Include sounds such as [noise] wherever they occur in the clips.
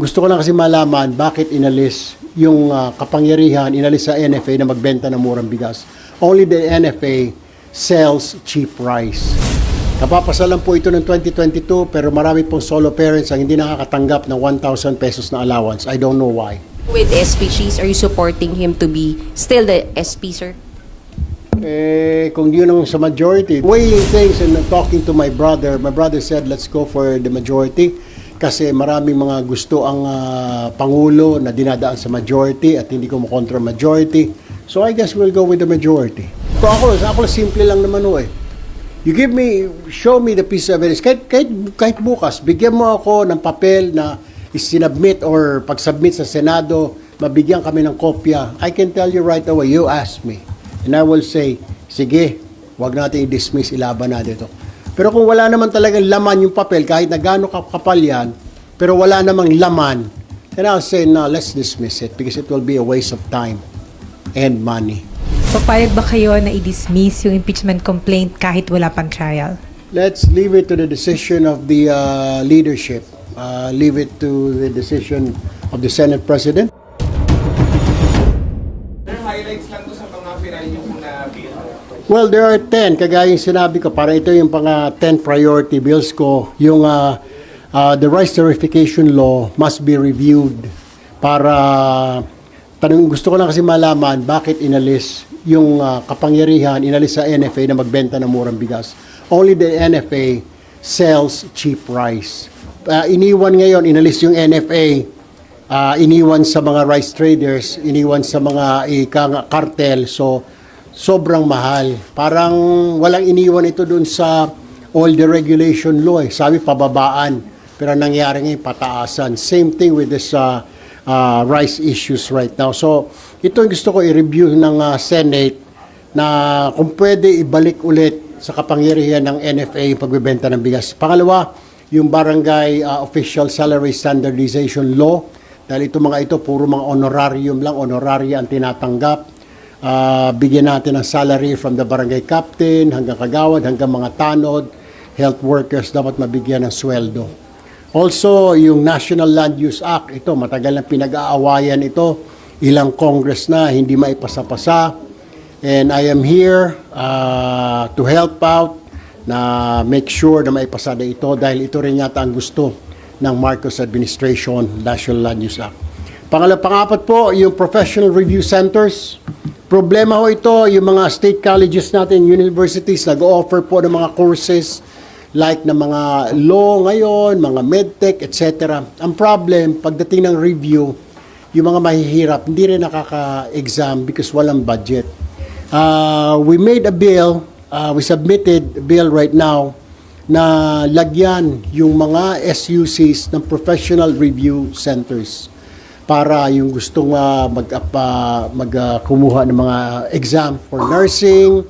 gusto ko lang kasi malaman bakit inalis yung ah, kapangyarihan, inalis sa NFA na magbenta ng murang bigas. Only the NFA sells cheap rice. Kapapasalan po ito ng 2022 pero marami pong solo parents ang hindi nakakatanggap ng 1,000 pesos na allowance. I don't know why. With SP Cheese, are you supporting him to be still the SP, sir? Eh, kung yun ang sa majority, weighing things and talking to my brother, my brother said, let's go for the majority kasi maraming mga gusto ang ah, Pangulo na dinadaan sa majority at hindi ko kontra majority. So I guess we'll go with the majority. Kung ako, ako simple lang naman ho eh. You give me, show me the piece of evidence. Kahit, kahit, kahit bukas, bigyan mo ako ng papel na isinubmit or pag-submit sa Senado, mabigyan kami ng kopya. I can tell you right away, you ask me. And I will say, sige, wag natin i-dismiss, ilaban natin ito. Pero kung wala naman talagang laman yung papel, kahit na gaano kapal yan, pero wala namang laman, then I'll say, no, let's dismiss it because it will be a waste of time and money. Papayag ba kayo na i-dismiss yung impeachment complaint kahit wala pang trial? Let's leave it to the decision of the uh, leadership. Uh, leave it to the decision of the Senate President. Well, there are 10. Kagaya yung sinabi ko, para ito yung pang uh, 10 priority bills ko. Yung uh, uh, the rice verification law must be reviewed para tanong gusto ko lang kasi malaman bakit inalis yung uh, kapangyarihan inalis sa NFA na magbenta ng murang bigas. Only the NFA sells cheap rice. Uh, iniwan ngayon, inalis yung NFA, uh, iniwan sa mga rice traders, iniwan sa mga ikang cartel. So, sobrang mahal. Parang walang iniwan ito dun sa all the regulation law. Eh. Sabi pababaan, pero ang nangyari ngayon pataasan. Same thing with this uh, uh, rice issues right now. So, ito yung gusto ko i-review ng uh, Senate na kung pwede ibalik ulit sa kapangyarihan ng NFA yung pagbebenta ng bigas. Pangalawa, yung Barangay uh, Official Salary Standardization Law. Dahil ito mga ito, puro mga honorarium lang, honoraria ang tinatanggap. Ah, bigyan natin ng salary from the barangay captain hanggang kagawad, hanggang mga tanod, health workers dapat mabigyan ng sweldo. Also, yung National Land Use Act, ito matagal na pinag-aawayan ito, ilang Congress na hindi maipasa-pasa. And I am here uh, to help out na make sure na maipasa na ito dahil ito rin yata ang gusto ng Marcos administration, National Land Use Act. Pangalawa, pangapat po, yung professional review centers. Problema ho ito, yung mga state colleges natin, universities, nag-offer po ng mga courses like na mga law ngayon, mga medtech, etc. Ang problem, pagdating ng review, yung mga mahihirap, hindi rin nakaka-exam because walang budget. Uh, we made a bill, uh, we submitted a bill right now na lagyan yung mga SUCs ng professional review centers para yung gustong uh, mag, uh, mag uh, kumuha ng mga exam for nursing,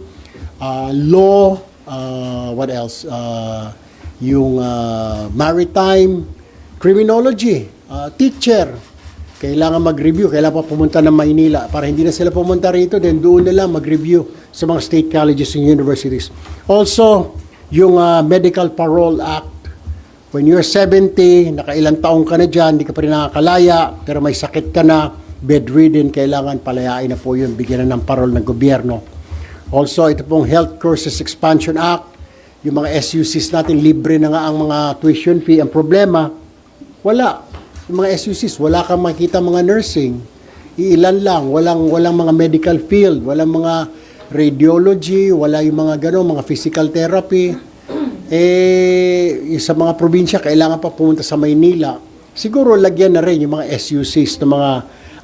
uh, law, uh, what else? Uh, yung uh, maritime, criminology, uh, teacher. Kailangan mag-review, kailangan pa pumunta ng Maynila para hindi na sila pumunta rito, then doon na lang mag-review sa mga state colleges and universities. Also, yung uh, Medical Parole Act, When you're 70, nakailang taong ka na dyan, hindi ka pa rin nakakalaya, pero may sakit ka na, bedridden, kailangan palayain na po yun, bigyan na ng parol ng gobyerno. Also, ito pong Health Courses Expansion Act, yung mga SUCs natin, libre na nga ang mga tuition fee. Ang problema, wala. Yung mga SUCs, wala kang makita mga nursing. Iilan lang, walang, walang mga medical field, walang mga radiology, wala yung mga gano'n, mga physical therapy eh, sa mga probinsya, kailangan pa pumunta sa Maynila. Siguro lagyan na rin yung mga SUCs ng mga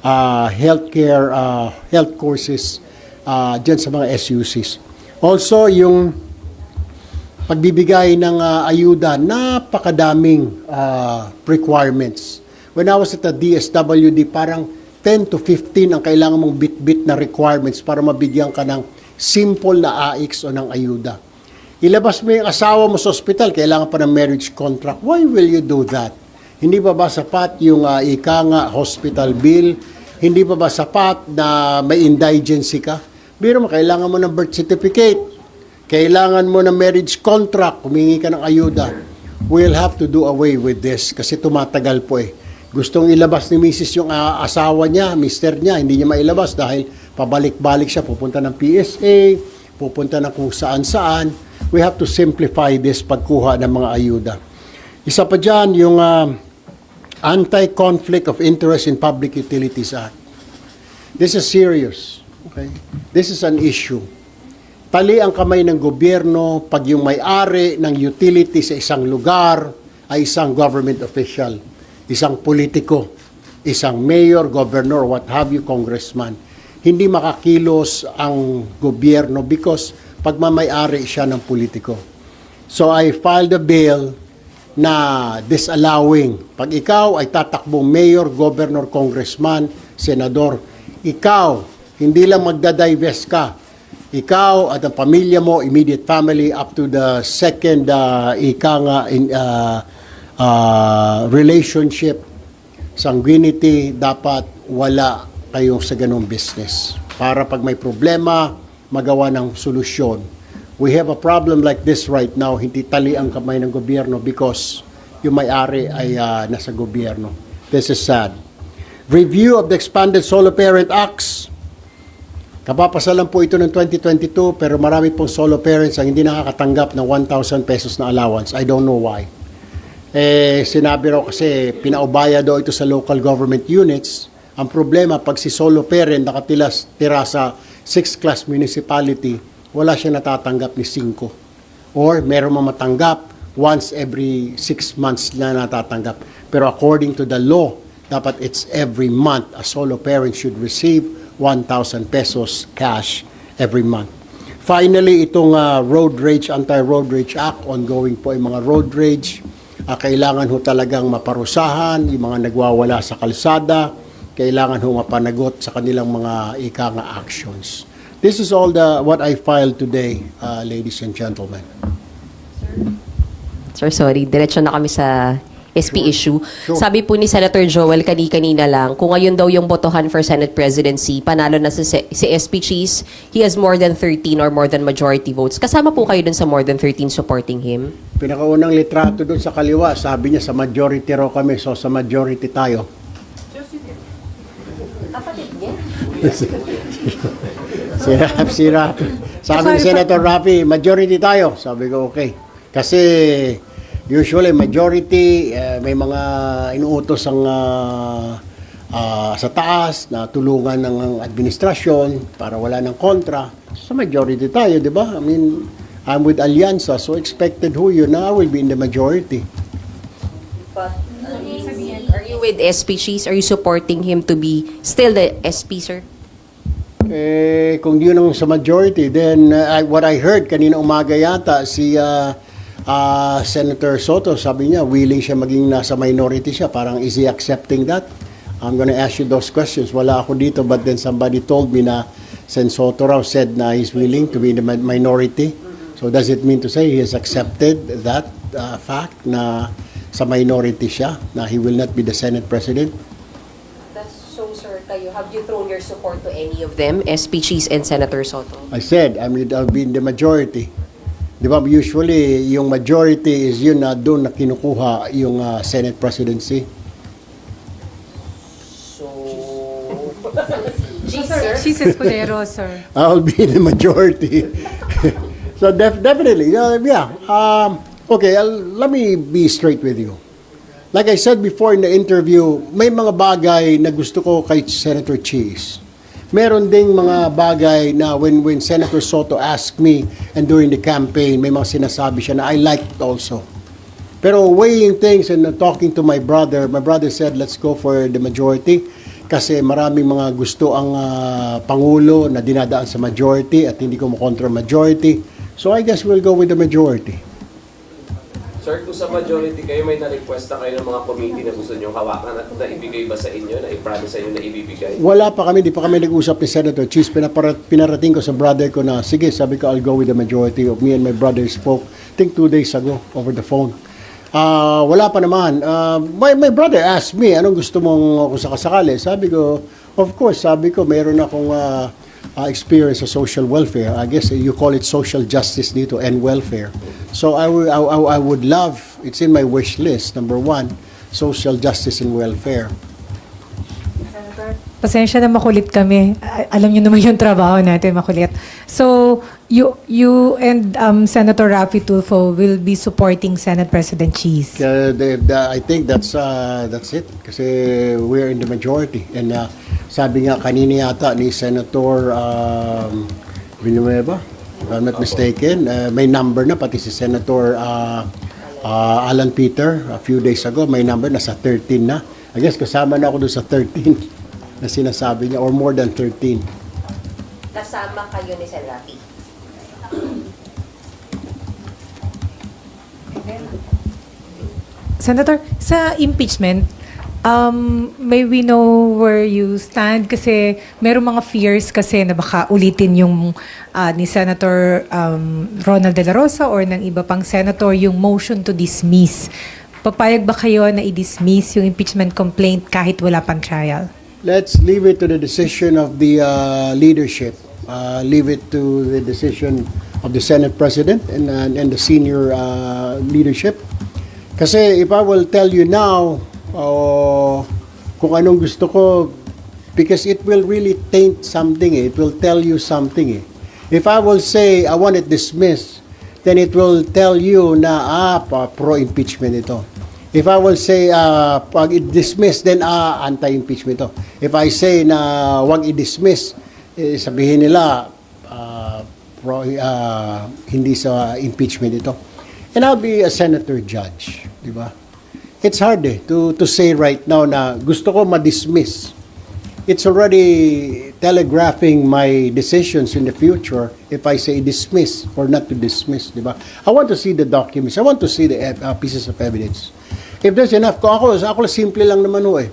ah, healthcare, ah, health courses uh, dyan sa mga SUCs. Also, yung pagbibigay ng ah, ayuda, napakadaming ah, requirements. When I was at the DSWD, parang 10 to 15 ang kailangan mong bit-bit na requirements para mabigyan ka ng simple na AX o ng ayuda. Ilabas mo yung asawa mo sa ospital, kailangan pa ng marriage contract. Why will you do that? Hindi pa ba sapat yung uh, ika nga hospital bill? Hindi pa ba sapat na may indigency ka? Biro mo, kailangan mo ng birth certificate. Kailangan mo ng marriage contract. Humingi ka ng ayuda. We'll have to do away with this kasi tumatagal po eh. Gustong ilabas ni Mrs. yung ah, asawa niya, mister niya, hindi niya mailabas dahil pabalik-balik siya, pupunta ng PSA, pupunta ng kung saan-saan. We have to simplify this pagkuha ng mga ayuda. Isa pa dyan, yung ah, Anti-Conflict of Interest in Public Utilities Act. This is serious. Okay? This is an issue. Tali ang kamay ng gobyerno pag yung may-ari ng utility sa isang lugar ay isang government official, isang politiko, isang mayor, governor, what have you, congressman. Hindi makakilos ang gobyerno because pagmamayari siya ng politiko. So I filed a bill na disallowing. Pag ikaw ay tatakbong mayor, governor, congressman, senador, ikaw, hindi lang magda-divest ka. Ikaw at ang pamilya mo, immediate family, up to the second uh, ika nga, in, uh, uh, relationship, sanguinity, dapat wala kayo sa ganong business. Para pag may problema, magawa ng solusyon. We have a problem like this right now, hindi tali ang kamay ng gobyerno because yung may-ari ay ah, nasa gobyerno. This is sad. Review of the Expanded Solo Parent Acts. Kapapasalan po ito ng 2022 pero marami pong solo parents ang hindi nakakatanggap ng 1,000 pesos na allowance. I don't know why. Eh, sinabi raw kasi pinaubaya daw ito sa local government units. Ang problema, pag si solo parent nakatira tira sa 6th class municipality, wala siya natatanggap ni 5. Or meron mo matanggap once every 6 months na natatanggap. Pero according to the law, dapat it's every month. A solo parent should receive 1,000 pesos cash every month. Finally, itong ah, Road Rage, Anti-Road Rage Act, ongoing po yung mga road rage. Ah, kailangan ho talagang maparusahan yung mga nagwawala sa kalsada. Kailangan ho mapanagot sa kanilang mga ika nga actions. This is all the what I filed today, ah, ladies and gentlemen. Sir, sorry. Diretso na kami sa SP issue. Sure. Sabi po ni Senator Joel kani-kanina lang, kung ngayon daw yung botohan for Senate presidency, panalo na si, si SP Cheese, he has more than 13 or more than majority votes. Kasama po kayo dun sa more than 13 supporting him? Pinakaunang litrato doon sa kaliwa, sabi niya sa majority raw kami, so sa majority tayo. [laughs] si Rap, si Rap. Sabi ni Senator Rafi, majority tayo. Sabi ko, okay. Kasi usually majority, eh, may mga inuutos ang ah, ah, sa taas na tulungan ng administrasyon para wala ng kontra. Sa majority tayo, di ba? I mean, I'm with Alianza, so expected who yun na I will be in the majority. You with SP Cheese? Are you supporting him to be still the SP, sir? Eh, kung yun ang sa majority, then uh, I- what I heard kanina umaga yata, si uh, uh, Senator Soto, sabi niya, willing siya maging nasa minority siya. Parang is he accepting that? I'm gonna ask you those questions. Wala ako dito, but then somebody told me na Sen Soto raw said na he's willing to be in the mi- minority. So does it mean to say he has accepted that uh, fact na sa minority siya, na he will not be the Senate President? So, sir, kayo, have you thrown your support to any of them, SP Cheese and Senator Soto? I said, I mean, I'll be in the majority. Di ba, usually, yung majority is yun na doon na kinukuha yung ah, Senate presidency. [laughs] She's Escudero, sir. I'll be in the majority. [laughs] so def- definitely, uh, yeah. Um, okay, I'll, let me be straight with you. Like I said before in the interview, may mga bagay na gusto ko kay Senator Cheese. Meron ding mga bagay na when when Senator Soto asked me and during the campaign, may mga sinasabi siya na I liked also. Pero weighing things and uh, talking to my brother, my brother said, let's go for the majority kasi maraming mga gusto ang ah, Pangulo na dinadaan sa majority at hindi ko makontra majority. So I guess we'll go with the majority. Sir, kung sa majority kayo, may na-request na kayo ng mga committee na gusto nyo hawakan at naibigay ba sa inyo, na i-promise sa inyo na ibibigay? Wala pa kami, di pa kami nag-usap ni Senator. Pinapara- pinarating ko sa brother ko na, sige, sabi ko, I'll go with the majority of me and my brother spoke, I think two days ago, over the phone. Ah, wala pa naman. Ah, my, my brother asked me, anong gusto mong kung sakasakali? Sabi ko, of course, sabi ko, meron akong ah, ah, experience sa social welfare. I guess you call it social justice dito and welfare. So I, would- I, I- I would love, it's in my wish list, number one, social justice and welfare. Pasensya na makulit kami. Alam niyo naman yung trabaho natin, makulit. So, you you and um, Senator Raffy Tulfo will be supporting Senate President Cheese. Kaya the- the- I think that's uh, that's it kasi we're in the majority and uh, sabi nga kanina yata ni Senator um, Villanueva if I'm not mistaken uh, may number na pati si Senator uh, uh, Alan Peter a few days ago may number na sa 13 na I guess kasama na ako doon sa 13 na sinasabi niya or more than 13 Kasama kayo ni Sen. Rafi. Senator, sa impeachment, um, may we know where you stand? Kasi meron mga fears kasi na baka ulitin yung ah, ni Senator um, Ronald De La Rosa or ng iba pang senator yung motion to dismiss. Papayag ba kayo na i-dismiss yung impeachment complaint kahit wala pang trial? Let's leave it to the decision of the uh, leadership. Uh, leave it to the decision of the Senate President and, and, and the senior uh, leadership. Kasi if I will tell you now uh, kung anong gusto ko, because it will really taint something, eh. it will tell you something. Eh. If I will say I want it dismissed, then it will tell you na ah, pro-impeachment ito. If I will say uh, pag i-dismiss, then ah, anti-impeachment ito. If I say na wag i-dismiss, eh, sabihin nila ah, pro, ah, hindi sa impeachment ito. And I'll be a senator judge, di ba? It's hard eh, to, to say right now na gusto ko ma-dismiss. It's already telegraphing my decisions in the future if I say dismiss or not to dismiss, di ba? I want to see the documents. I want to see the uh, pieces of evidence. If there's enough, kung ako, ako simple lang naman ho eh.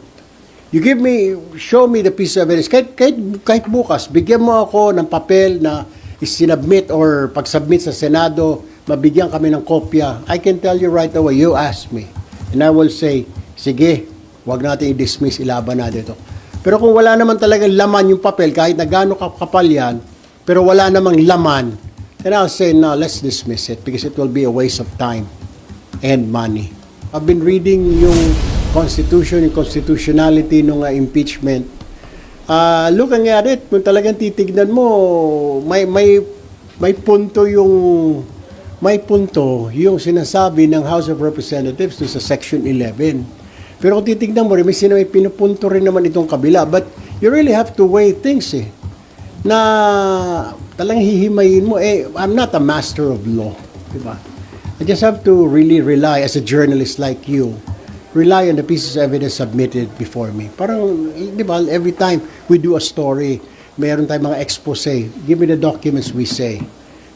You give me, show me the piece of evidence. Kahit, kahit, kahit bukas, bigyan mo ako ng papel na isinabmit or pag-submit sa Senado, mabigyan kami ng kopya. I can tell you right away, you ask me. And I will say, sige, wag natin i-dismiss, ilaban natin ito. Pero kung wala naman talagang laman yung papel, kahit na gaano kapal yan, pero wala namang laman, then I'll say, no, let's dismiss it because it will be a waste of time and money. I've been reading yung Constitution, yung constitutionality ng uh, impeachment. Uh, looking at it, kung talagang titignan mo, may may may punto yung may punto yung sinasabi ng House of Representatives sa Section 11. Pero kung titignan mo rin, may, sina- may pinupunto rin naman itong kabila. But you really have to weigh things eh. Na talagang hihimayin mo. Eh, I'm not a master of law. Diba? I just have to really rely as a journalist like you rely on the pieces of evidence submitted before me. Parang, di ba, every time we do a story, mayroon tayong mga expose. Give me the documents we say.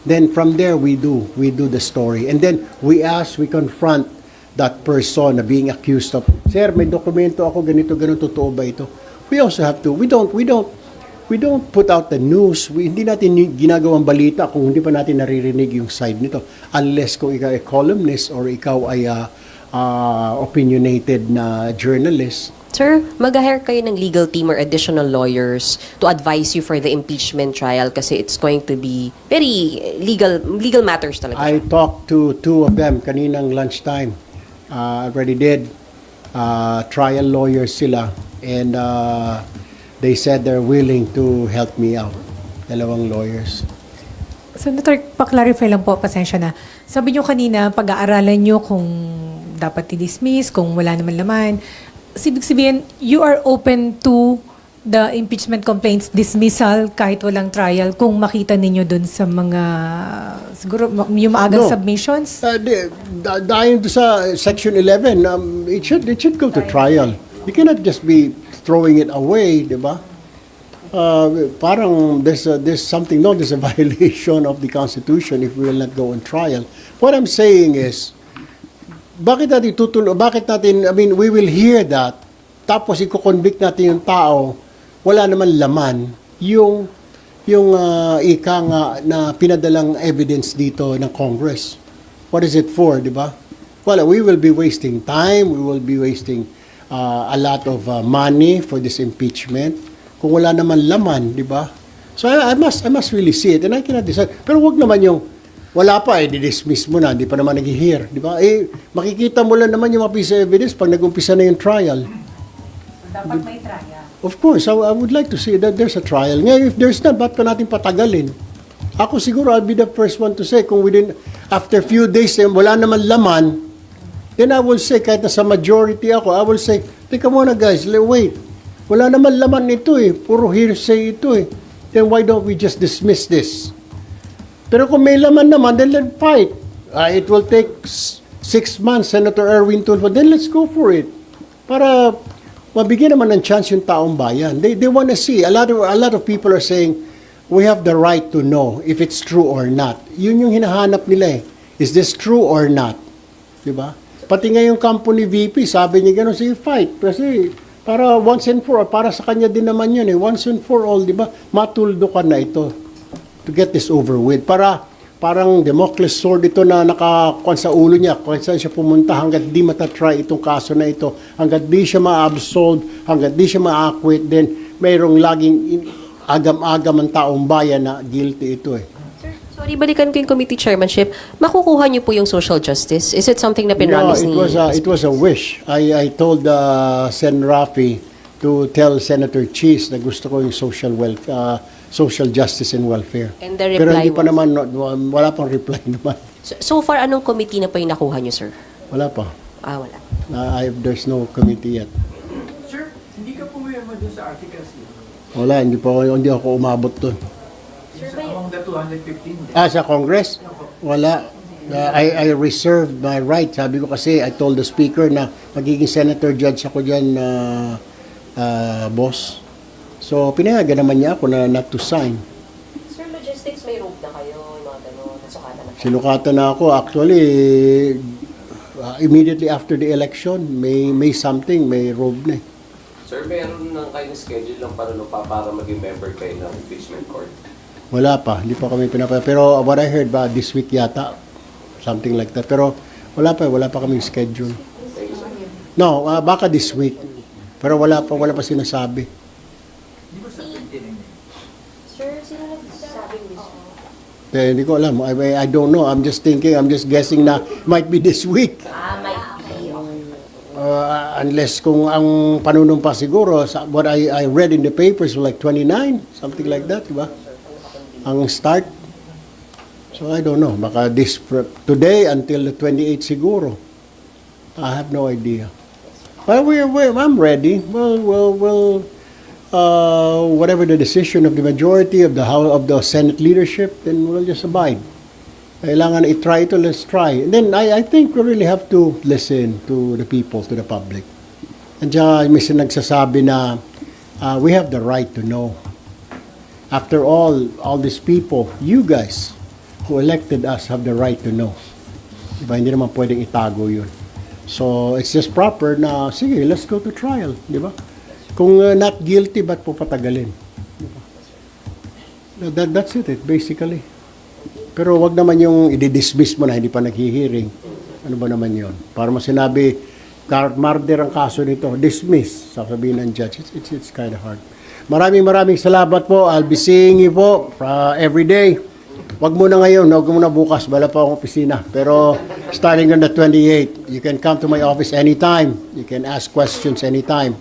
Then from there, we do. We do the story. And then we ask, we confront that person na being accused of, Sir, may dokumento ako, ganito, ganito, totoo ba ito? We also have to, we don't, we don't, we don't put out the news. We, hindi natin ginagawang balita kung hindi pa natin naririnig yung side nito. Unless kung ikaw ay columnist or ikaw ay uh, uh, opinionated na journalist. Sir, mag-hire kayo ng legal team or additional lawyers to advise you for the impeachment trial kasi it's going to be very legal legal matters talaga. I talked to two of them kaninang lunchtime. Uh, already did. Uh, trial lawyers sila. And uh, they said they're willing to help me out. Dalawang lawyers. Senator, pa-clarify lang po, pasensya na. Sabi niyo kanina, pag-aaralan niyo kung dapat i-dismiss, kung wala naman laman. Ibig sabihin, you are open to the impeachment complaints dismissal kahit walang trial kung makita ninyo dun sa mga siguro yung maagang No. submissions? Uh, di, da- dahil sa Section 11, um, it, should, it should go to trial. You cannot just be throwing it away, di ba? Uh, parang there's, a, there's something, no, there's a [laughs] violation of the Constitution if we will not go on trial. What I'm saying is, bakit natin tutuloy, bakit natin, I mean, we will hear that, tapos i-convict natin yung tao, wala naman laman, yung, yung uh, ika nga na pinadalang evidence dito ng Congress. What is it for, di ba? Well, we will be wasting time, we will be wasting uh, a lot of uh, money for this impeachment. Kung wala naman laman, di ba? So I, I must I must really see it and I cannot decide. Pero wag naman yung Wala pa, eh, di-dismiss mo na, hindi pa naman nag-hear, di ba? Eh, makikita mo lang naman yung mga piece of evidence pag nag-umpisa na yung trial. Dapat may trial. Of course, I, I would like to see that there's a trial. Ngayon, if there's not, ba't pa natin patagalin? Ako siguro, I'll be the first one to say, kung within, after few days, eh, wala naman laman, then I will say, kahit nasa majority ako, I will say, teka muna guys, wait, wala naman laman nito eh, puro hearsay ito eh. Then why don't we just dismiss this? Pero kung may laman naman, then let's fight. Uh, it will take six months, Senator Erwin Tulfo, then let's go for it. Para mabigyan naman ng chance yung taong bayan. They, they want to see. A lot, of, a lot of people are saying, we have the right to know if it's true or not. Yun yung hinahanap nila eh. Is this true or not? Di ba? Pati nga yung kampo ni VP, sabi niya gano'n, sige, fight. Kasi para once and for all, para sa kanya din naman yun eh. Once and for all, di ba? Matuldo ka na ito to get this over with. Para parang Democles sword ito na nakakuan sa ulo niya kung saan siya pumunta hanggat di matatry itong kaso na ito hanggat di siya ma-absolve hanggat di siya ma-acquit then mayroong laging in- agam-agam ang taong bayan na guilty ito eh Sorry, balikan ko yung committee chairmanship. Makukuha niyo po yung social justice? Is it something na No, pinramis it ni... was a, it was a wish. I, I told uh, Sen. Rafi to tell Senator Cheese na gusto ko yung social wealth, uh, social justice and welfare. And the Pero reply hindi pa was? naman, no, wala pang reply [laughs] naman. So, so far, anong committee na po yung nakuha niyo, sir? Wala pa. Ah, wala. Uh, I, there's no committee yet. Sir, hindi ka pumirma dun sa articles niyo. Wala, hindi pa ako, hindi ako umabot doon. Yung sa among the 215. Ah, sa Congress? Wala. Uh, I, I reserved my right. Sabi ko kasi, I told the speaker na magiging senator judge ako dyan, uh, uh, boss. So, pinayagan naman niya ako na not to sign. Sir, logistics, may rope na kayo, yung mga nasukatan na Sinukatan na ako. Actually, uh, immediately after the election, may may something, may robe na eh. Sir, meron nang kayong schedule lang para, pa para maging member kayo ng impeachment court. Wala pa, hindi pa kami pinapa. Pero what I heard ba, this week yata, something like that. Pero wala pa, wala pa kaming schedule. No, uh, baka this week. Pero wala pa, wala pa sinasabi. Di ba sa 15 Sir, sino nagsasabing mismo? Eh, hindi ko alam. I, I don't know. I'm just thinking, I'm just guessing na might be this week. Ah, may... Uh, unless kung ang panunumpa siguro, what I, I read in the papers like 29, something like that, di ba? Ang start. So I don't know. Baka this, today until the 28 siguro. I have no idea. Well, we're, we're, I'm ready. Well, well, well, uh, whatever the decision of the majority of the House, of the Senate leadership, then we'll just abide. Kailangan i-try ito, let's try. And then I, I think we really have to listen to the people, to the public. And saka may nagsasabi na uh, we have the right to know. After all, all these people, you guys who elected us have the right to know. Diba? Hindi naman pwedeng itago yun. So, it's just proper na, sige, let's go to trial. Di ba? Kung uh, not guilty, ba't po patagalin? Diba? That, that's it, it, basically. Pero wag naman yung i-dismiss mo na hindi pa naghihiring. Ano ba naman yon? Para mo sinabi, car- murder ang kaso nito, dismiss, sasabihin ng judge. It's, it's, it's kind of hard. Maraming maraming salamat po. I'll be seeing you po uh, every day. Wag muna ngayon, wag muna bukas. Bala pa akong opisina. Pero starting on the 28, you can come to my office anytime. You can ask questions anytime.